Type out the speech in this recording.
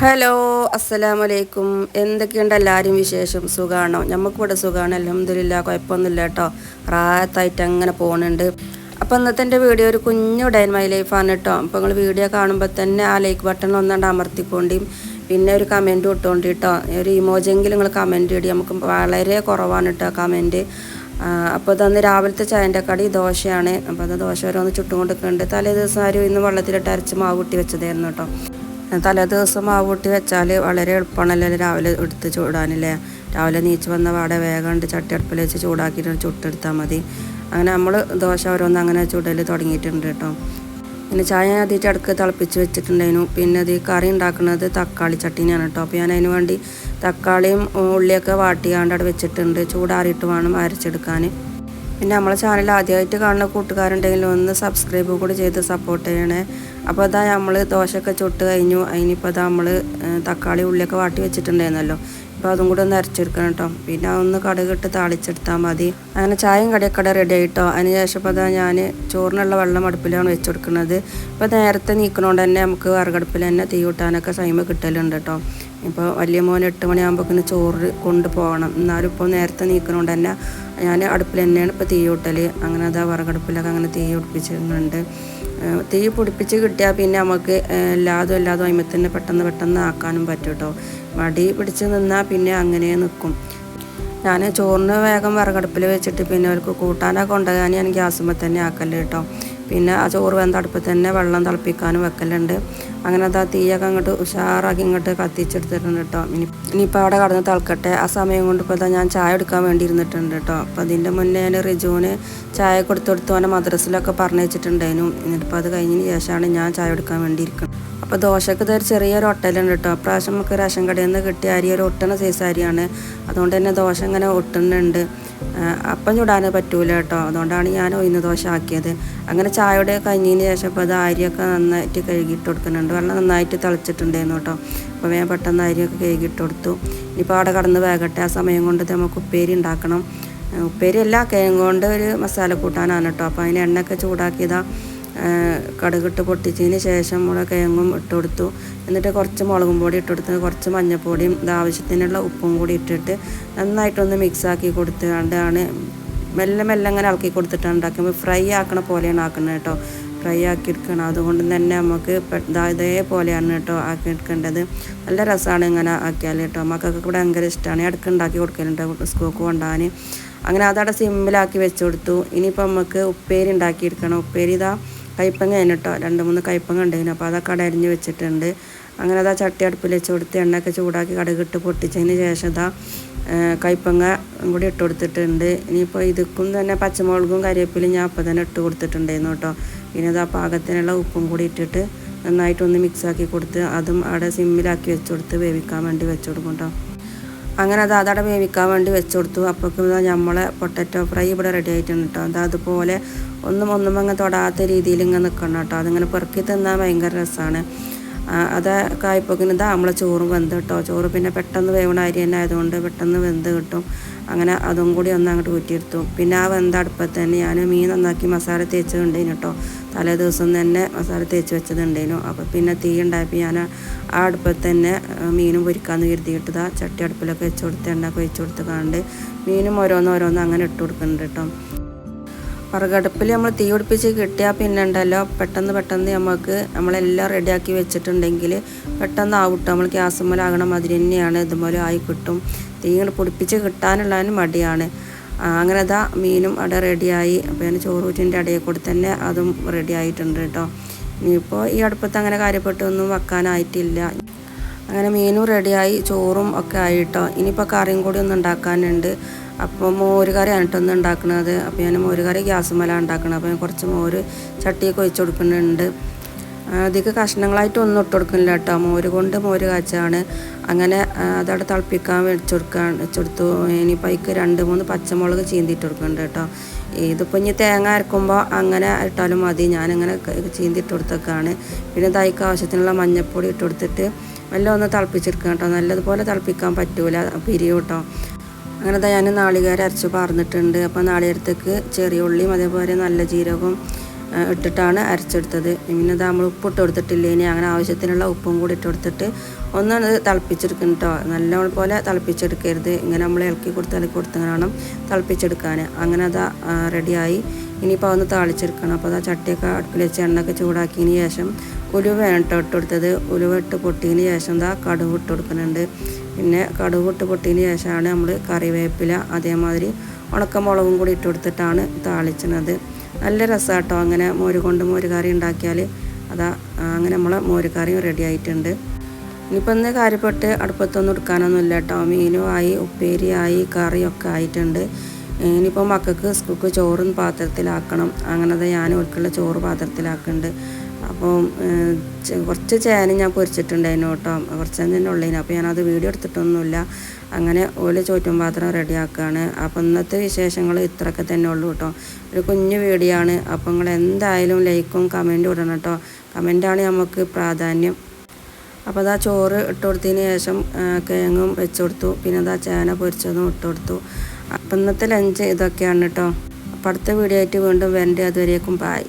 Hello അസ്സലാമലൈക്കും. എന്തൊക്കെയുണ്ട് എല്ലാവരും വിശേഷം? സുഖമാണോ നമുക്കിവിടെ സുഖമാണ് അലഹമില്ല കുഴപ്പമൊന്നുമില്ല കേട്ടോ. റാത്തായിട്ട് അങ്ങനെ പോകുന്നുണ്ട് അപ്പോൾ ഇന്നത്തെ എന്റെ വീഡിയോ ഒരു കുഞ്ഞു ഡൈൻ മൈ ലൈഫാണ് കേട്ടോ. അപ്പോൾ നിങ്ങൾ വീഡിയോ കാണുമ്പോൾ തന്നെ ആ ലൈക്ക് ബട്ടൺ ഒന്നാണ്ട് അമർത്തിക്കൊണ്ടിയും പിന്നെ ഒരു കമന്റ് ഇട്ടുകൊണ്ട് കേട്ടോ. ഒരു ഇമോജെങ്കിലും നിങ്ങൾ കമന്റ് ഇടി. നമുക്ക് വളരെ കുറവാണ് കേട്ടോ കമന്റ്. അപ്പോൾ ഇതന്ന് രാവിലത്തെ ചായന്റെ കടി ദോശയാണ്. അപ്പോൾ അത് ദോശ ഓരോന്ന് ചുട്ടും കൊടുക്കുന്നുണ്ട് തലേ ദിവസം ആരും ഇന്ന് വെള്ളത്തിലിട്ട് അരച്ച് മാവ് കൂട്ടി വെച്ചതായിരുന്നു കേട്ടോ. തലേ ദിവസം മാവ് കൂട്ടി വെച്ചാൽ വളരെ എളുപ്പമാണല്ലോ രാവിലെ എടുത്ത് ചൂടാനില്ലേ? രാവിലെ നീച്ച് വന്ന പാടെ വേഗം ചട്ടി അടുപ്പിൽ വെച്ച് ചൂടാക്കിയിട്ട് ചുട്ടെടുത്താൽ മതി. അങ്ങനെ നമ്മൾ ദോശ ഓരോന്ന് അങ്ങനെ ചുടൽ തുടങ്ങിയിട്ടുണ്ട് കേട്ടോ. പിന്നെ ചായ ഞാൻ അതിന്റെ അടുക്ക് തിളപ്പിച്ച് വെച്ചിട്ടുണ്ടായിരുന്നു. പിന്നെ അത് കറി ഉണ്ടാക്കുന്നത് തക്കാളി ചട്ടിനാണ് കേട്ടോ. അപ്പോൾ ഞാൻ അതിന് വേണ്ടി തക്കാളിയും ഉള്ളിയൊക്കെ വാട്ടിയാണ്ട് അവിടെ വെച്ചിട്ടുണ്ട്. ചൂടാറിയിട്ട് വേണം അരച്ചെടുക്കാൻ പിന്നെ നമ്മളെ ചാനൽ ആദ്യമായിട്ട് കാണുന്ന കൂട്ടുകാരുണ്ടെങ്കിൽ ഒന്ന് സബ്സ്ക്രൈബ് കൂടി ചെയ്ത് സപ്പോർട്ട് ചെയ്യണേ. അപ്പോൾ അതാ നമ്മൾ ദോശയൊക്കെ ചുട്ട് കഴിഞ്ഞു. അതിനിപ്പോൾ അതാ നമ്മൾ തക്കാളി ഉള്ളിയൊക്കെ വാട്ടി വെച്ചിട്ടുണ്ടായിരുന്നല്ലോ. അപ്പോൾ അതും കൂടി ഒന്ന് അരച്ചെടുക്കണം കേട്ടോ. പിന്നെ ഒന്ന് കടുകിട്ട് താളിച്ചെടുത്താൽ മതി. അങ്ങനെ ചായയും കടിയൊക്കെ റെഡി ആയിട്ടോ. അതിന് ശേഷം ഇപ്പോൾ അതാ ഞാൻ ചോറിനുള്ള വെള്ളം അടുപ്പിലാണ് വെച്ച് കൊടുക്കുന്നത്. ഇപ്പോൾ നേരത്തെ നീക്കണോണ്ട് തന്നെ നമുക്ക് വിറകടുപ്പിൽ തന്നെ തീ കൂട്ടാനൊക്കെ സൈമ കിട്ടലുണ്ട് കേട്ടോ. ഇപ്പോൾ വലിയ മോൻ എട്ട് മണിയാകുമ്പോഴേക്കിന് ചോറ് കൊണ്ടുപോകണം എന്നാലും ഇപ്പോൾ നേരത്തെ നീക്കണോണ്ട് തന്നെ ഞാൻ അടുപ്പിൽ തന്നെയാണ് ഇപ്പോൾ തീ കൂട്ടൽ. അങ്ങനെ അതാ വിറകടുപ്പിലൊക്കെ അങ്ങനെ തീ ഒടിപ്പിച്ചിരുന്നുണ്ട് തീ പൊടിപ്പിച്ച് കിട്ടിയാൽ പിന്നെ നമുക്ക് എല്ലാതും എല്ലാതും അതിമ തന്നെ പെട്ടെന്ന് പെട്ടെന്ന് ആക്കാനും പറ്റും കേട്ടോ. മടി പിടിച്ച് നിന്നാൽ പിന്നെ അങ്ങനെ നിൽക്കും ഞാൻ ചോറിന് വേഗം വിറകടുപ്പിൽ വെച്ചിട്ട് പിന്നെ അവർക്ക് കൂട്ടാനൊക്കെ ഉണ്ടാകാൻ ഞാൻ ഗ്യാസുമ്പോൾ തന്നെ ആക്കൽ കേട്ടോ. പിന്നെ ആ ചോറ് വെന്ത അടുപ്പിൽ തന്നെ വെള്ളം തിളപ്പിക്കാനും വെക്കലുണ്ട്. അങ്ങനെ അത് ആ തീയൊക്കെ അങ്ങോട്ട് ഉഷാറാക്കി ഇങ്ങോട്ട് കത്തിച്ചെടുത്തിട്ടുണ്ട് കേട്ടോ. ഇനി ഇനിയിപ്പോൾ അവിടെ കടന്ന് തിളക്കട്ടെ. ആ സമയം കൊണ്ട് ഇപ്പോൾ ഞാൻ ചായ എടുക്കാൻ വേണ്ടി ഇരുന്നിട്ടുണ്ട് കേട്ടോ. അപ്പോൾ അതിന്റെ മുന്നേ ഞാൻ റിജുവിന് ചായ കൊടുത്തെടുത്ത്. അവനെ മദ്രസിലൊക്കെ പറഞ്ഞു വെച്ചിട്ടുണ്ടായിരുന്നു. എന്നിട്ടിപ്പോൾ അത് കഴിഞ്ഞതിന് ശേഷമാണ് ഞാൻ ചായ എടുക്കാൻ വേണ്ടി ഇരിക്കുന്നത് അപ്പോൾ ദോശക്ക് ഇതൊരു ചെറിയൊരു ഒട്ടലുണ്ട് കേട്ടോ. അപ്രാവശ്യം നമുക്ക് റേഷൻ കടയിൽ നിന്ന് കിട്ടിയ അരി ഒരു ഒട്ടണ സൈസ് അരിയാണ്. അതുകൊണ്ട് തന്നെ ദോശ ഇങ്ങനെ ഒട്ടുന്നുണ്ട്. അപ്പം ചുടാൻ പറ്റൂല കേട്ടോ. അതുകൊണ്ടാണ് ഞാൻ ഒയിന്ന് ദോശ ആക്കിയത്. അങ്ങനെ ചായയുടെ കഞ്ഞിന് ശേഷം ഇപ്പോൾ അത് അരിയൊക്കെ നന്നായിട്ട് കഴുകിയിട്ട് കൊടുക്കുന്നുണ്ട്. വെള്ളം നന്നായിട്ട് തിളച്ചിട്ടുണ്ടായിരുന്നു കേട്ടോ. അപ്പോൾ വേഗം പെട്ടെന്ന് അരിയൊക്കെ കഴുകിയിട്ട് കൊടുത്തു. ഇനിയിപ്പോൾ അവിടെ കടന്ന് വേഗട്ടെ. ആ സമയം കൊണ്ട് നമുക്ക് ഉപ്പേരി ഉണ്ടാക്കണം. ഉപ്പേരി അല്ല കിഴങ്ങ് കൊണ്ട് ഒരു മസാല കൂട്ടാനാണ് കേട്ടോ. അപ്പോൾ അതിന് എണ്ണയൊക്കെ ചൂടാക്കിയതാണ് കടുകിട്ട് പൊട്ടിച്ചതിന് ശേഷം നമ്മൾ കിഴങ്ങും ഇട്ട് കൊടുത്തു. എന്നിട്ട് കുറച്ച് മുളകും പൊടി ഇട്ട് കൊടുത്ത്. കുറച്ച് മഞ്ഞൾപ്പൊടിയും ആവശ്യത്തിനുള്ള ഉപ്പും കൂടി ഇട്ടിട്ട് നന്നായിട്ടൊന്ന് മിക്സ് ആക്കി കൊടുത്തുകൊണ്ടാണ് മെല്ലെ മെല്ലെ അങ്ങനെ ഇളക്കി കൊടുത്തിട്ടാണ് ഉണ്ടാക്കുമ്പോൾ ഫ്രൈ ആക്കണ പോലെയാണ് ആക്കുന്നത് കേട്ടോ. ഫ്രൈ ആക്കി എടുക്കണം അതുകൊണ്ട് തന്നെ നമുക്ക് ഇതേപോലെയാണ് കേട്ടോ ആക്കി എടുക്കേണ്ടത്. നല്ല രസമാണ് ഇങ്ങനെ ആക്കിയാൽ കേട്ടോ. മക്കൾക്ക് കൂടെ ഭയങ്കര ഇഷ്ടമാണ്. ഇടയ്ക്ക് ഉണ്ടാക്കി കൊടുക്കലുണ്ട്. സ്കൂൾക്ക് കൊണ്ടുപോകാൻ. അങ്ങനെ അതവിടെ സിമ്മിലാക്കി വെച്ച് കൊടുത്തു. ഇനിയിപ്പോൾ നമുക്ക് ഉപ്പേരി ഉണ്ടാക്കിയെടുക്കണം. ഉപ്പേരി ഇതാ കയ്പ്പങ്ങ കേട്ടോ രണ്ട് മൂന്ന് കയ്പ്പങ്ങ ഉണ്ടായിരുന്നു അപ്പോൾ അതൊക്കെ അവിടെ അരിഞ്ഞ് വെച്ചിട്ടുണ്ട്. അങ്ങനെ അതാ ചട്ടി അടുപ്പിൽ വെച്ച് കൊടുത്ത് എണ്ണയൊക്കെ ചൂടാക്കി കടുകിട്ട് പൊട്ടിച്ചതിന് ശേഷം ഇതാ കയ്പ്പങ്ങ കൂടി ഇട്ട് കൊടുത്തിട്ടുണ്ട്. ഇനിയിപ്പോൾ ഇതുക്കും തന്നെ പച്ചമുളകും കരിവേപ്പിലും ഞാൻ അപ്പോൾ തന്നെ ഇട്ട് കൊടുത്തിട്ടുണ്ടായിരുന്നു കേട്ടോ പിന്നെ അത് പാകത്തിനുള്ള ഉപ്പും കൂടി ഇട്ടിട്ട് നന്നായിട്ടൊന്ന് മിക്സാക്കി കൊടുത്ത് അതും അവിടെ സിമ്മിലാക്കി വെച്ച് കൊടുത്ത് വേവിക്കാൻ വേണ്ടി വെച്ച് കൊടുക്കും കേട്ടോ അങ്ങനെ അത് അതവിടെ വേവിക്കാൻ വേണ്ടി വെച്ച് കൊടുത്തു. അപ്പോഴേക്കും നമ്മളെ പൊട്ടറ്റോ ഫ്രൈ ഇവിടെ റെഡി ആയിട്ടുണ്ട് കേട്ടോ അത് അതുപോലെ ഒന്നും ഒന്നും അങ്ങ് തൊടാത്ത രീതിയിൽ ഇങ്ങനെ നിൽക്കണം കേട്ടോ അതിങ്ങനെ പെറുക്കി തിന്നാൻ ഭയങ്കര രസമാണ് അത് കായ്പോക്കിന് ഇതാ നമ്മളെ ചോറും വെന്ത് കേട്ടോ ചോറ് പിന്നെ പെട്ടെന്ന് വേവണ അരി തന്നെ ആയതുകൊണ്ട് പെട്ടെന്ന് വെന്ത് കിട്ടും. അങ്ങനെ അതും കൂടി ഒന്ന് അങ്ങോട്ട് ഊറ്റിയെടുത്തു. പിന്നെ ആ വെന്ത അടുപ്പത്ത് തന്നെ ഞാൻ മീൻ നന്നാക്കി മസാല തേച്ചതുണ്ടേനു കേട്ടോ തലേ ദിവസം തന്നെ മസാല തേച്ച് വെച്ചതുണ്ടേനു. അപ്പോൾ പിന്നെ തീ ഉണ്ടായപ്പോൾ ഞാൻ ആ അടുപ്പത്ത് തന്നെ മീനും പൊരിക്കാമെന്ന് കരുതിയിട്ടതാ ചട്ടി അടുപ്പിലൊക്കെ വെച്ച് കൊടുത്ത് എണ്ണ വെച്ച് കൊടുത്ത് കാണ്ട് മീനും ഓരോന്നോരോന്ന് അങ്ങനെ ഇട്ട് കൊടുക്കുന്നുണ്ട് കേട്ടോ വിറകടുപ്പിൽ നമ്മൾ തീ പിടിപ്പിച്ച് കിട്ടിയാൽ പിന്നെ ഉണ്ടല്ലോ പെട്ടെന്ന് പെട്ടെന്ന് നമുക്ക് നമ്മളെല്ലാം റെഡിയാക്കി വെച്ചിട്ടുണ്ടെങ്കിൽ പെട്ടെന്ന് ആവട്ടോ. നമ്മൾ ഗ്യാസ് ഗ്യാസുമ്മലാകണ മാതിരി തന്നെയാണ്. ഇതുപോലെ ആയി കിട്ടും. തീ ഇങ്ങനെ പൊടിപ്പിച്ച് കിട്ടാനുള്ളതിന് മടിയാണ്. അങ്ങനെ അതാ മീനും അവിടെ റെഡിയായി. അപ്പോൾ ഞാൻ ചോറൂറ്റിന്റെ ഇടയിൽ കൂടി തന്നെ അതും റെഡി ആയിട്ടുണ്ട് കേട്ടോ. ഇനിയിപ്പോൾ ഈ അടുപ്പത്ത് അങ്ങനെ കാര്യപ്പെട്ടൊന്നും വെക്കാനായിട്ടില്ല. അങ്ങനെ മീനും റെഡിയായി. ചോറും ഒക്കെ ആയിട്ടോ ഇനിയിപ്പോൾ കറിയും കൂടി ഒന്ന് ഉണ്ടാക്കാനുണ്ട്. അപ്പോൾ മോര് കറിയാണ് കേട്ടോ ഉണ്ടാക്കുന്നത്. അപ്പോൾ ഞാൻ മോര് കറി ഗ്യാസ് മല ഉണ്ടാക്കണം അപ്പോൾ ഞാൻ കുറച്ച് മോര് ചട്ടിയൊക്കെ ഒഴിച്ച് കൊടുക്കുന്നുണ്ട്. അധികം കഷ്ണങ്ങളായിട്ട് ഒന്നും ഇട്ട് കൊടുക്കുന്നില്ല കേട്ടോ. മോര് കൊണ്ട് മോര് കാച്ചാണ്. അങ്ങനെ അതവിടെ തിളപ്പിക്കാൻ വെച്ച് കൊടുക്കാൻ വെച്ചെടുത്തു ഇനിയിപ്പോൾ അതിക്ക് രണ്ട് മൂന്ന് പച്ചമുളക് ചീന്തിയിട്ട് കൊടുക്കുന്നുണ്ട് കേട്ടോ. ഇതിപ്പോൾ ഇനി തേങ്ങ അരക്കുമ്പോൾ അങ്ങനെ ഇട്ടാലും മതി. ഞാനിങ്ങനെ ചീന്തിയിട്ട് കൊടുത്തൊക്കെയാണ്. പിന്നെ തൈക്ക് ആവശ്യത്തിനുള്ള മഞ്ഞൾപ്പൊടി ഇട്ട് കൊടുത്തിട്ട് നല്ല ഒന്ന് തിളപ്പിച്ചെടുക്കാം കേട്ടോ. നല്ലതുപോലെ തിളപ്പിക്കാൻ പറ്റൂല. പിരിയും കേട്ടോ അങ്ങനെ ഞാൻ നാളികേരം അരച്ച് പാർന്നിട്ടുണ്ട്. അപ്പോൾ നാളികേരത്തേക്ക് ചെറിയ ഉള്ളിയും അതേപോലെ നല്ല ജീരകവും ഇട്ടിട്ടാണ് അരച്ചെടുത്തത്. പിന്നെ നമ്മൾ ഉപ്പ് ഇട്ട് കൊടുത്തിട്ടില്ല? ഇനി അങ്ങനെ ആവശ്യത്തിനുള്ള ഉപ്പും കൂടി ഇട്ട് കൊടുത്തിട്ട് ഒന്നാണ് തിളപ്പിച്ചെടുക്കണം കേട്ടോ നല്ലപോലെ തിളപ്പിച്ചെടുക്കരുത്. ഇങ്ങനെ നമ്മൾ ഇളക്കി കൊടുത്ത് ഇളക്കി കൊടുത്ത് വേണം തിളപ്പിച്ചെടുക്കാൻ അങ്ങനെ അത് റെഡിയായി. ഇനിയിപ്പോൾ അതൊന്ന് താളിച്ചെടുക്കണം. അപ്പോൾ അതാ ചട്ടിയൊക്കെ അടുപ്പിൽ വെച്ച് എണ്ണയൊക്കെ ചൂടാക്കിയതിന് ശേഷം ഉലുവ ഇട്ട് കൊടുത്തത്. ഉലുവ ഇട്ട് പൊട്ടിയതിന് ശേഷം എന്താ കടുവ് ഇട്ട് കൊടുക്കുന്നുണ്ട്. പിന്നെ കടുക് ഇട്ട് പൊട്ടിയതിന് ശേഷമാണ് നമ്മൾ കറിവേപ്പില അതേമാതിരി ഉണക്കമുളകും കൂടി ഇട്ട് കൊടുത്തിട്ടാണ് താളിച്ചത് നല്ല രസമാട്ടോ അങ്ങനെ മോര് കൊണ്ട് മോര് കറി ഉണ്ടാക്കിയാൽ. അതാ അങ്ങനെ നമ്മളെ മോര് കറിയും റെഡി ആയിട്ടുണ്ട്. ഇനിയിപ്പോൾ ഇന്ന് കാര്യപ്പെട്ട് അടുപ്പത്തൊന്നും എടുക്കാനൊന്നുമില്ല കേട്ടോ മീനും ആയി ഉപ്പേരിയായി കറിയൊക്കെ ആയിട്ടുണ്ട്. ഇനിയിപ്പോൾ മക്കൾക്ക് സ്കൂൾക്ക് ചോറും പാത്രത്തിലാക്കണം. അങ്ങനത്തെ ഞാൻ ഒരിക്കലുള്ള ചോറ് പാത്രത്തിലാക്കുന്നുണ്ട്. അപ്പോൾ കുറച്ച് ചേന ഞാൻ പൊരിച്ചിട്ടുണ്ടായിരുന്നു കേട്ടോ. കുറച്ച് തന്നെ ഉള്ളതിന് അപ്പോൾ ഞാനത് വീഡിയോ എടുത്തിട്ടൊന്നുമില്ല. അങ്ങനെ ഓൽ ചോറ്റും പാത്രം റെഡിയാക്കുകയാണ് അപ്പോൾ ഇന്നത്തെ വിശേഷങ്ങൾ ഇത്രയൊക്കെ തന്നെ ഉള്ളൂ കേട്ടോ. ഒരു കുഞ്ഞു വീഡിയോ ആണ് അപ്പോൾ നിങ്ങൾ എന്തായാലും ലൈക്കും കമന്റും ഇടണം കേട്ടോ. കമന്റാണ് നമുക്ക് പ്രാധാന്യം. അപ്പോൾ അതാ ചോറ് ഇട്ട് കൊടുത്തതിന് ശേഷം കിഴങ്ങും വെച്ച് കൊടുത്തു. പിന്നെ അതാ ചേന പൊരിച്ചതും ഇട്ട് കൊടുത്തു. അപ്പം ഇന്നത്തെ ലഞ്ച് ഇതൊക്കെയാണ് കേട്ടോ. അപ്പോൾ അടുത്ത വീഡിയോ ആയിട്ട് വീണ്ടും വരണ്ടേ. അതുവരേക്കും ബായ്